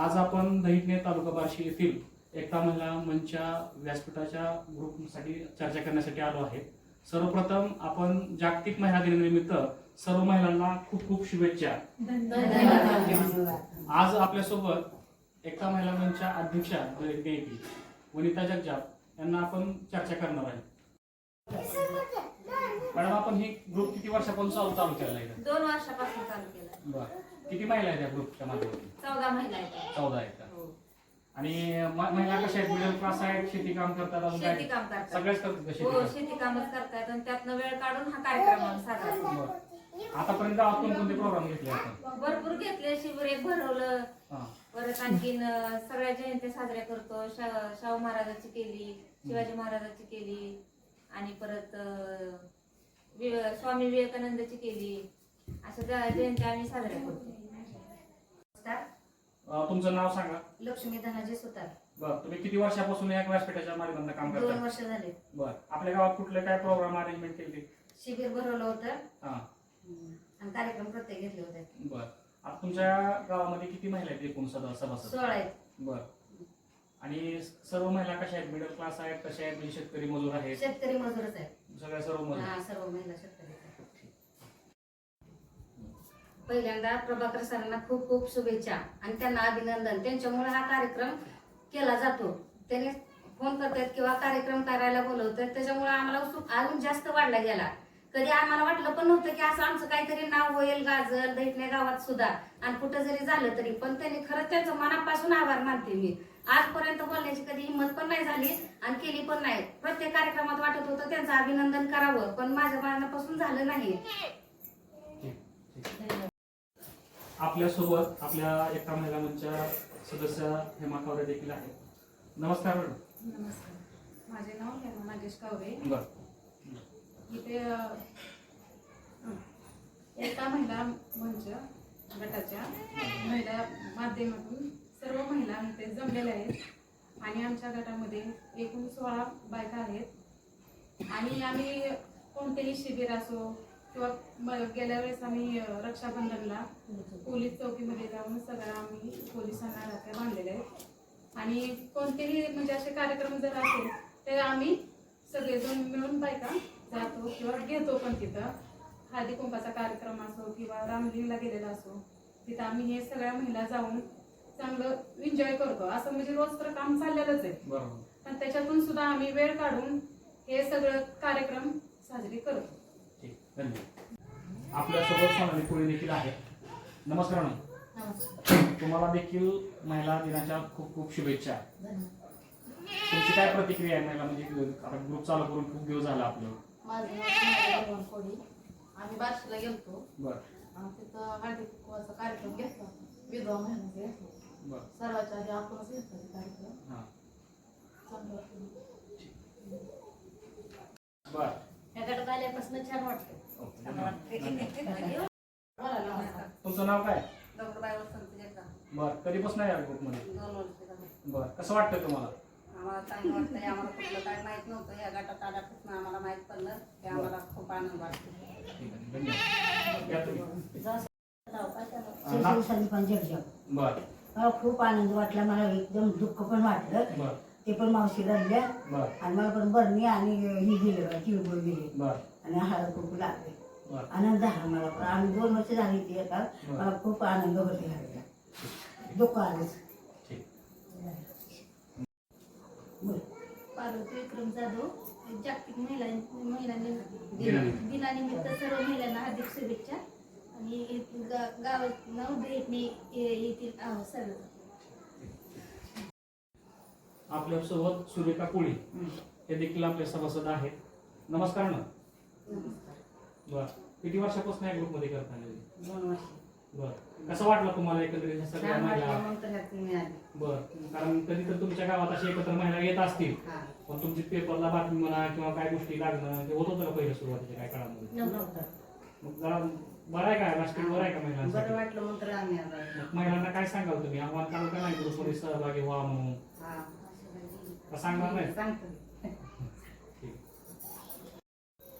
आज आपण दहिणे तालुका बार्शी येथील एकता महिला मंचच्या व्यासपीठाच्या ग्रुपसाठी चर्चा करण्यासाठी आलो आहे. सर्वप्रथम आपण जागतिक महिला दिनानिमित्त सर्व महिलांना खूप खूप शुभेच्छा. आज आपल्यासोबत एकता महिला मंचच्या अध्यक्षा वनिता जगजाप यांना आपण चर्चा करणार आहे. मॅडम आपण ही ग्रुप किती वर्षापासून चालू चालू केलेला आहे? दोन वर्षापासून चालू केलं बरं. किती महिला आहेत या ग्रुपच्या माध्यमातून? चौदा महिला आहेत. चौदा आहेत का? हो. आणि म- महिला कशा आहेत? मिडल क्लास आहेत शेती काम करतात अजून शेती काय काम करतात. सगळेच करतात का शेती हो काम? शेती कामच करतात आणि त्यातनं वेळ काढून हा कार्यक्रम आम्ही साजरा करतो. बरं. आतापर्यंत गावात कोणकोणते प्रोग्राम घेतले आपण? भरपूर घेतले. शिबिर एक भरवलं. हा. परत आणखीन अं, सगळ्या जयंत्या साजऱ्या करतो. शा- शाहू महाराजाची केली शिवाजी महाराजाची केली आणि परत अं, विवे- स्वामी विवेकानंदाची केली. अशा ज- जयंत्या आम्ही साजऱ्या करतो. नमस्कार. अं, तुमचं नाव सांगा. लक्ष्मी धनाजी सुतार. बरं तुम्ही किती वर्षापासून या व्यासपीठाच्या माध्यमातून काम दोन करता वर्ष झाले. बरं आपल्या गावात कुठले काय प्रोग्राम अरेंजमेंट केली शिबिर भरवलं होतं. हा. आणि कार्यक्रम प्रत्येक घेतले होते. बरं. आता तुमच्या गावामध्ये किती महिला आहेत एकूण सदा सभासद? सोळा आहेत. बरं. आणि सर्व महिला कशा आहेत? मिडल क्लास आहेत कशा आहेत? म्हणजे शेतकरी मजूर आहेत? शेतकरी मजूरच आहेत. सगळ्या सर्व महिला. हा सर्व महिला पहिल्यांदा प्रभाकर सरांना खूप खूप शुभेच्छा आणि त्यांना अभिनंदन. त्यांच्यामुळे हा कार्यक्रम केला जातो. त्याने फोन करतात किंवा कार्यक्रम करायला बोलवतात त्याच्यामुळे आम्हाला उत्सुक अजून जास्त वाढला गेला. कधी आम्हाला वाटलं पण नव्हतं की असं आमचं काहीतरी नाव होईल गाजर दैठण्या गावात सुद्धा. आणि कुठं जरी झालं तरी पण त्यांनी खरंच त्यांचं मनापासून आभार मानते मी. आजपर्यंत बोलण्याची कधी हिंमत पण नाही झाली आणि केली पण नाही. प्रत्येक कार्यक्रमात वाटत होतं त्यांचं अभिनंदन करावं पण माझ्या मनापासून झालं नाही. आपल्यासोबत आपल्या एका महिला मंचच्या सदस्य हेमा कावरे देखील आहेत. नमस्कार मॅडम. नमस्कार. माझे नाव हेमा नागेश कावरे. इथे एका महिला मंच गटाच्या महिला माध्यमातून सर्व महिला इथे जमलेल्या आहेत. आणि आमच्या गटामध्ये एकूण सोळा बायका आहेत. आणि आम्ही कोणतेही शिबिर असो किंवा गेल्या वेळेस आम्ही रक्षाबंधनला पोलीस चौकीमध्ये जाऊन सगळ्या आम्ही पोलिसांना राख्या बांधलेल्या आहेत. आणि कोणतेही म्हणजे असे कार्यक्रम जर असेल तर आम्ही सगळेजण मिळून बायका जातो किंवा घेतो पण तिथं. हळदी कुंपाचा कार्यक्रम असो किंवा रामलीला गेलेला असो तिथं आम्ही हे सगळ्या महिला जाऊन चांगलं एन्जॉय करतो. असं म्हणजे रोज तर काम चाललेलंच आहे. बरोबर. पण त्याच्यातून सुद्धा आम्ही वेळ काढून हे सगळं कार्यक्रम साजरे करतो. ठीक. धन्यवाद. आपल्यासोबत सोनाली कोळी देखील आहे नमस्कार मॅडम. तुम्हाला देखील महिला दिनाच्या खूप खूप शुभेच्छा. तुमची काय प्रतिक्रिया आहे महिला म्हणजे आता ग्रुप चालू करून खूप दिवस झाला आपलं? माझं नाव सोनाली भगवान कोळी आम्ही बार्शीला गेलतो. बरं. आणि तिथं हळदी कुंकवाचा कार्यक्रम घेतला. विधवा महिन्याचा घेतला. सर्वाच्या आधी आपणच घेतला ते कार्यक्रम. हां. चांगलं वाटलं बरं या गटात आल्यापासून छान वाटतं हवं. तुमचं नाव काय? डॉक्टर वसंत जगताप. बरं कधीपासून आहे या दोन वर्ष झाले. बरं कसं वाटतं तुम्हाला? आम्हाला चांगलं वाटतंय. आम्हाला कुठलं काय माहीत नव्हतं. या गटात आल्यापासून आम्हाला माहीत पडलं ते आम्हाला खूप आनंद वाटतो ठीक आहे धन्यवाद. या तुम्ही. शिवशाही पण जगजग बरं. मला खूप आनंद वाटला. मला एकदम दुःख पण वाटलं. बरं. ते पण मावशीला दिल्या बरं. आणि मला पण बरणी आणि ही दिली तिळगुळ दिली बरं. आणि हळद कुंकू लागले. बरं. आनंद झाला मला पण. आम्ही दोन वर्ष झाली ती येतात मला खूप आनंद होते दुःख आलंच. ठीक. बोल. पार्वती विक्रम जाधव जागतिक महिला महिला दिनानिमित्त. दिनानिमित्त सर्व महिलांना हार्दिक शुभेच्छा. आणि येथील गा- गावात नाव भेटणे येथील आहोत सर्व. आपल्यासोबत सुरेखा कोळी हे देखील आपले सभासद आहेत. नमस्कार ना. बर. किती वर्षापासून या ग्रुपमध्ये करता आले दोन वर्ष. बर. कसं वाटलं तुम्हाला एकत्रित ह्या सगळ्या छान महिला? बर. कारण कधी तर तुमच्या गावात अशी एकत्र महिला येत असतील. हा. पण तुमची पेपरला बातमी म्हणा किंवा काय गोष्टी लागणं ते होत होतं का पहिल्या सुरुवातीच्या काय काळामध्ये? मग जरा बरं आहे का? राष्ट्रीय बरं आहे का बरं महिलांसाठी वाटलं मग तर आम्ही आलो मग महिलांना काय सांगाल तुम्ही? आव्हान कराल का नाही ग्रुपमध्ये सहभागी व्हा म्हणून? हा. का सांगणार नाही? सांगतो.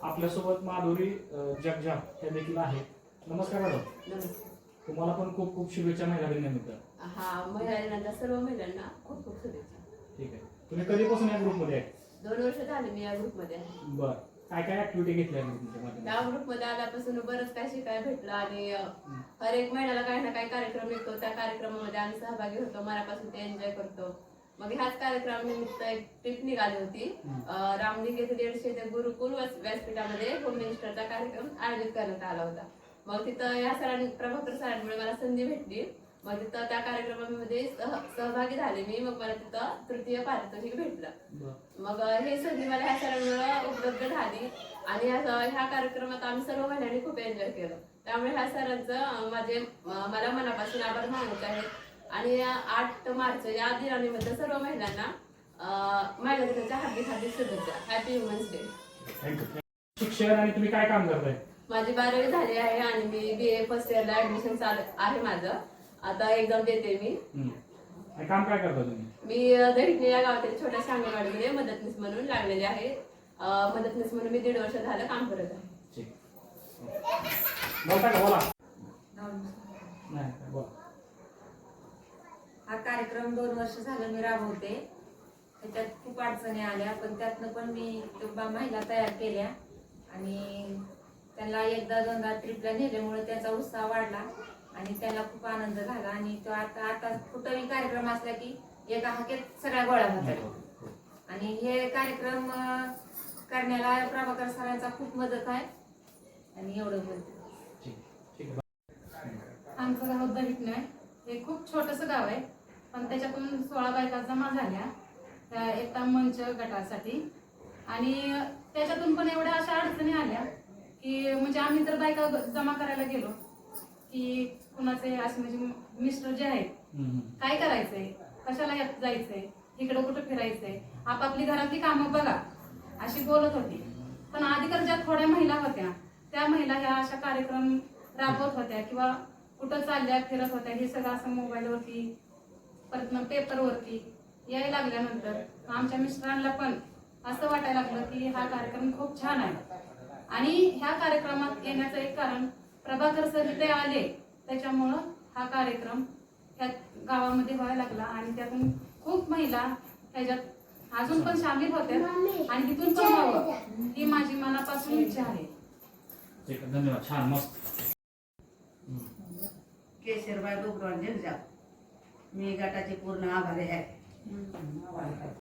आपल्यासोबत माधुरी अ, जगजाप हे देखील आहेत. नमस्कार मॅडम. नमस्कार. तुम्हाला पण खूप खूप शुभेच्छा महिला दिनानिमित्त हा महिला दिनाच्या सर्व महिलांना खूप खूप शुभेच्छा. ठीक आहे. तुम्ही कधीपासून या ग्रुपमध्ये आहे? दोन वर्ष झाले मी या ग्रुपमध्ये आहे. बर. काय काय ऍक्टिव्हिटी घेतल्या ग्रुपच्या मध्ये या ग्रुपमध्ये आल्यापासून बरंच काय शिकायला भेटलं आणि हर एक महिन्याला काही ना काही कार्यक्रम येतो. त्या कार्यक्रमामध्ये आम्ही सहभागी होतो. मनापासून ते एन्जॉय करतो. मग ह्याच कार्यक्रमानिमित्त एक ट्रिप निघाली होती. रामलिंग येथे दीडशे ते गुरुकुल व्यास- व्यासपीठामध्ये होम मिनिस्टरचा कार्यक्रम आयोजित करण्यात आला होता. मग तिथं या सरांनी प्रभाकर सरांमुळे मला संधी भेटली. मग तिथं त्या कार्यक्रमामध्ये सह- सहभागी झाले मी मग मला तिथं तृतीय पारितोषिक भेटलं. मग हे संधी मला ह्या सरांमुळे उपलब्ध झाली आणि ह्या ह्या कार्यक्रमात आम्ही सर्व महिलांनी खूप एन्जॉय केलं. त्यामुळे ह्या सरांचं अ, माझे मला मनापासून आभार मानत आहेत आणि आठ मार्च या दिनानिमित्त सर्व महिलांना अ, महिला दिनाच्या हार्दिक हार्दिक शुभेच्छा. हॅपी वुमन्स डे थँक्यू शिक्षण आणि तुम्ही काय काम करताय? माझी बारावी झाली आहे आणि मी बी ए फर्स्ट इयरला ऍडमिशन चालू आहे माझं. आता एक्झाम देते मी. हम्म. काम काय करता तुम्ही? मी अ, दहिटणे या गावातील छोट्या सांगणवाडीमध्ये मदतनीस म्हणून लागलेले आहे. अ, मदतनीस म्हणून मी दीड वर्ष झालं काम करत आहे. ठीक. बोलता का? बोला. नाही बोला. हा कार्यक्रम दोन वर्ष झालं मी राबवते. त्याच्यात खूप अडचणी आल्या पण त्यातनं पण मी त्या महिला तयार केल्या. आणि त्यांना एकदा दोनदा ट्रिपला नेल्यामुळे त्याचा उत्साह वाढला. आणि त्याला खूप आनंद झाला. आणि तो आता आता कुठंही कार्यक्रम असला की एका हाकेत सगळ्या गोळा होतात. आणि हे कार्यक्रम करण्याला प्रभाकर सरांचा खूप मदत आहे. आणि एवढं बोलते. ठीक ठीक आहे. आमचं गाव दहिटणं आहे. हे खूप छोटंसं गाव आहे. पण त्याच्यातून सोळा बायका जमा झाल्या. त्या एकता मंच गटासाठी. आणि त्याच्यातून पण एवढ्या अशा अडचणी आल्या की म्हणजे आम्ही तर बायका जमा करायला गेलो की कुणाचे असे म्हणजे मिस्टर जे आहेत. काय करायचंय? कशाला जायचंय? इकडं कुठं फिरायचंय? आपापली घरातली कामं बघा. अशी बोलत होती. पण आधीकर ज्या थोड्या महिला होत्या त्या महिला ह्या अशा कार्यक्रम राबवत होत्या किंवा कुठं चालल्या फिरत होत्या हे सगळं असं मोबाईलवरती परत मग पेपरवरती यायला लागल्यानंतर आमच्या मिस्टरांना पण असं वाटायला लागलं की हा कार्यक्रम खूप छान आहे. आणि ह्या कार्यक्रमात येण्याचं एक कारण प्रभाकर सर इथे आले. त्याच्यामुळं हा कार्यक्रम ह्या गावामध्ये व्हायला लागला आणि त्यातून खूप महिला ह्याच्यात अजून पण सामील होत्या आणि तिथून पण व्हावं ही माझी मनापासून इच्छा आहे. ठीक आहे धन्यवाद. छान मस्त. केशरबाई डोकरांचे मी गटाचे पूर्ण आभारी आहे.